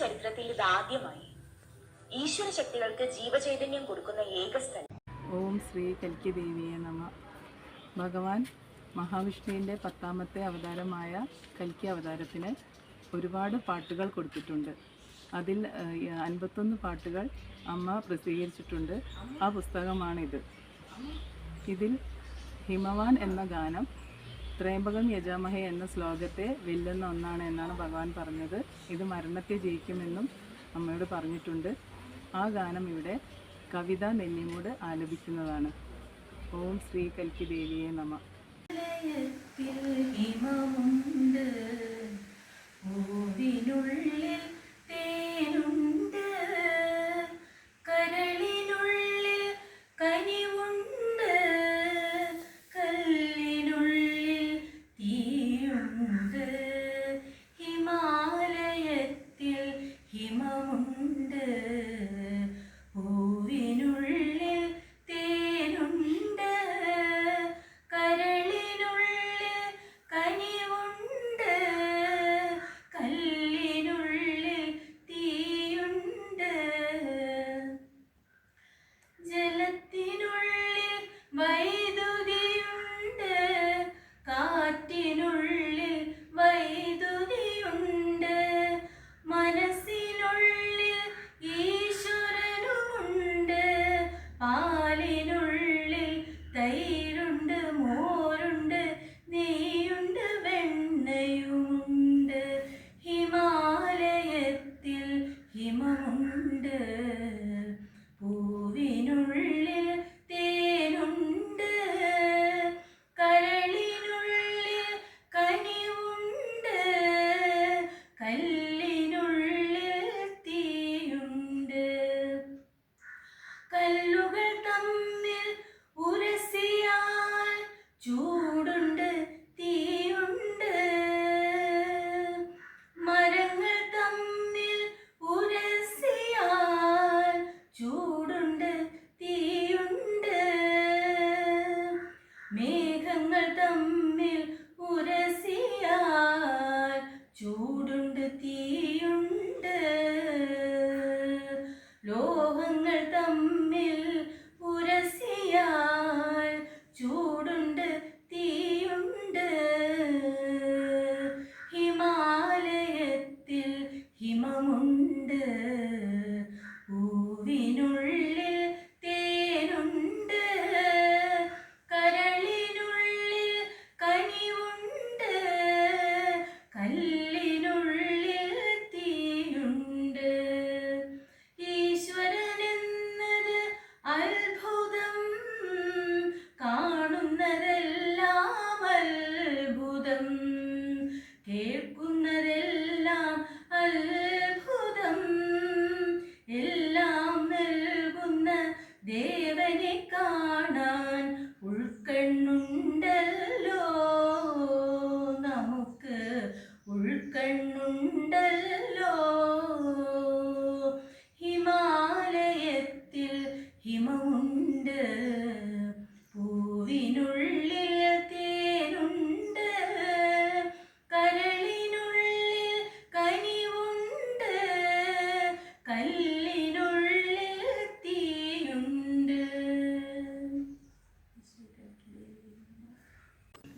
ചരിത്രത്തിൽ ഇതാദ്യമായി ഈശ്വര ശക്തികൾക്ക് ജീവചൈതന്യം കൊടുക്കുന്ന ഏക സ്ഥലം ഓം ശ്രീ കൽക്കി ദേവിയെ നമ. ഭഗവാൻ മഹാവിഷ്ണുവിന്റെ പത്താമത്തെ അവതാരമായ കൽക്കി അവതാരത്തിന് ഒരുപാട് പാട്ടുകൾ കൊടുത്തിട്ടുണ്ട്. അതിൽ അൻപത്തൊന്ന് പാട്ടുകൾ അമ്മ പ്രസിദ്ധീകരിച്ചിട്ടുണ്ട്. ആ പുസ്തകമാണിത്. ഇതിൽ ഹിമവാൻ എന്ന ഗാനം ത്രയംബകം യജാമഹ എന്ന ശ്ലോകത്തെ വെല്ലുന്ന ഒന്നാണ് എന്നാണ് ഭഗവാൻ പറഞ്ഞത്. ഇത് മരണത്തെ ജയിക്കുമെന്നും അമ്മയോട് പറഞ്ഞിട്ടുണ്ട്. ആ ഗാനം ഇവിടെ കവിത നെല്ലിമൂട് ആലപിക്കുന്നതാണ്. ഓം ശ്രീ കൽക്കി ദേവിയെ നമ கொண்டு ചൂടുണ്ട് തീയുണ്ട് ദേവനെ കാണാൻ ഉൾക്കണ്ണുണ്ടല്ലോ. നമുക്ക് ഉൾക്കണ്ണുണ്ടല്ലോ. ഹിമാലയത്തിൽ ഹിമമുണ്ട്